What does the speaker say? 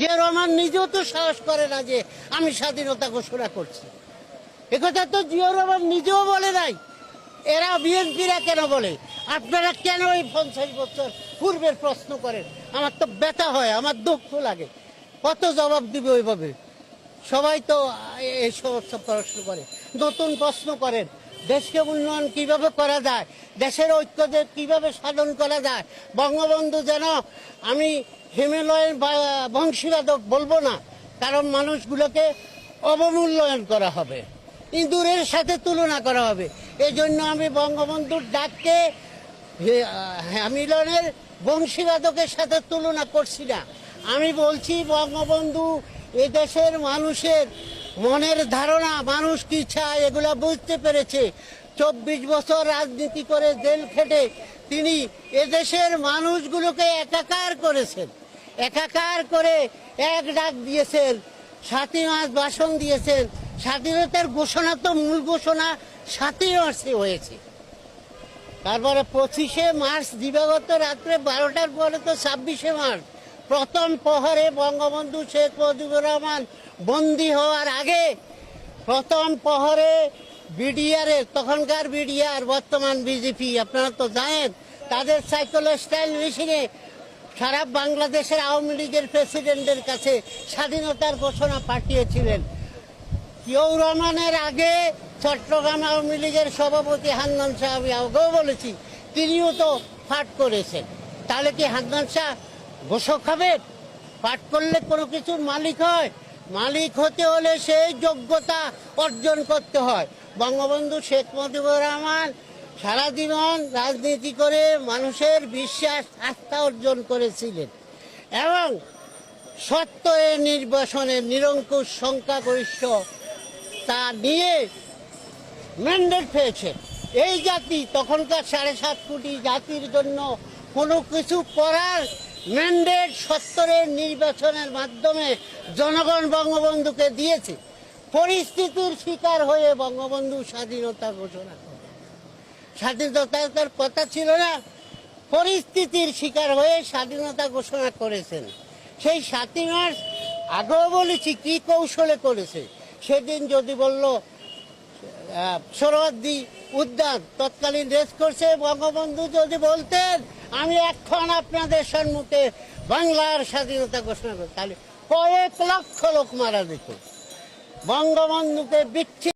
যে রহমান নিজেও তো সাহস করে না যে আমি স্বাধীনতা ঘোষণা করছি। একথা তো জিয়া রহমান নিজেও বলে নাই। এরা বিএনপিরা কেন বলে? আপনারা কেন এই পঞ্চাশ বছর পূর্বের প্রশ্ন করেন? আমার তো ব্যথা হয়, আমার দুঃখ লাগে। কত জবাব দিবে ওইভাবে? সবাই তো এই সমস্ত প্রশ্ন করে। নতুন প্রশ্ন করেন। দেশকে উন্নয়ন কীভাবে করা যায়, দেশের ঐক্যদের কীভাবে সাধন করা যায়, বঙ্গবন্ধু যেন আমি হিমালয়ের বংশীবাদক বলব না, কারণ মানুষগুলোকে অবমূল্যায়ন করা হবে, ইঁদুরের সাথে তুলনা করা হবে। এই জন্য আমি বঙ্গবন্ধুর ডাককে হ্যামিলনের বংশীবাদকের সাথে তুলনা করছি না। আমি বলছি বঙ্গবন্ধু এদেশের মানুষের মনের ধারণা, মানুষ কি চায় এগুলা বুঝতে পেরেছে। চব্বিশ বছর রাজনীতি করে জেল খেটে তিনি এদেশের মানুষগুলোকে একাকার করেছেন। একাকার করে এক ডাক দিয়েছেন, সাতই মাস বাসন দিয়েছেন। স্বাধীনতার ঘোষণা তো মূল ঘোষণা, সাতই মার্চে হয়েছে। তারপরে পঁচিশে মার্চ, দিবাগত রাত্রে বারোটার পরে তো ছাব্বিশে মার্চ। প্রথম প্রহরে বঙ্গবন্ধু শেখ মুজিবুর রহমান বন্দী হওয়ার আগে প্রথম প্রহরে বিডিআরের, তখনকার বিডিআর, বর্তমান বিজেপি, আপনারা তো জানেন, তাদের সাইকেল স্টাইল মেশিনে সারা বাংলাদেশের আওয়ামী লীগের প্রেসিডেন্টের কাছে স্বাধীনতার ঘোষণা পাঠিয়েছিলেন। জিয়াউর রহমানের আগে চট্টগ্রাম আওয়ামী লীগের সভাপতি হান্নান শাহ, আমি আগেও বলেছি, তিনিও তো পাঠ করেছেন। তাহলে কি হান্নান শাহ ঘোষক হবে। পাঠ করলে কোনো কিছুর মালিক হয়। মালিক হতে হলে সেই যোগ্যতা অর্জন করতে হয়। বঙ্গবন্ধু শেখ মুজিবুর রহমান সারা জীবন রাজনীতি করে মানুষের বিশ্বাস, আস্থা অর্জন করেছিলেন এবং সত্য এ নির্বাসনের নিরঙ্কুশ সংখ্যাগরিষ্ঠ তা নিয়ে ম্যান্ডেট পেয়েছে। এই জাতি তখনকার সাড়ে সাত কোটি জাতির জন্য কোনো কিছু করার ম্যান্ডেট সত্তরের নির্বাচনের মাধ্যমে জনগণ বঙ্গবন্ধুকে দিয়েছে। পরিস্থিতির শিকার হয়ে বঙ্গবন্ধু স্বাধীনতা ঘোষণা করে। স্বাধীনতার তার কথা ছিল না, পরিস্থিতির শিকার হয়ে স্বাধীনতা ঘোষণা করেছেন। সেই সাতই মার্চ আগেও বলেছি কি কৌশলে করেছে। সেদিন যদি বলল সরোয়ার্দি উদ্যান তৎকালীন রেস করছে, বঙ্গবন্ধু যদি বলতেন আমি এখন আপনাদের সম্মুখে বাংলার স্বাধীনতা ঘোষণা করি তাহলে কয়েক লক্ষ লোক মারা যেত। বঙ্গবন্ধুকে বিচ্ছিন্ন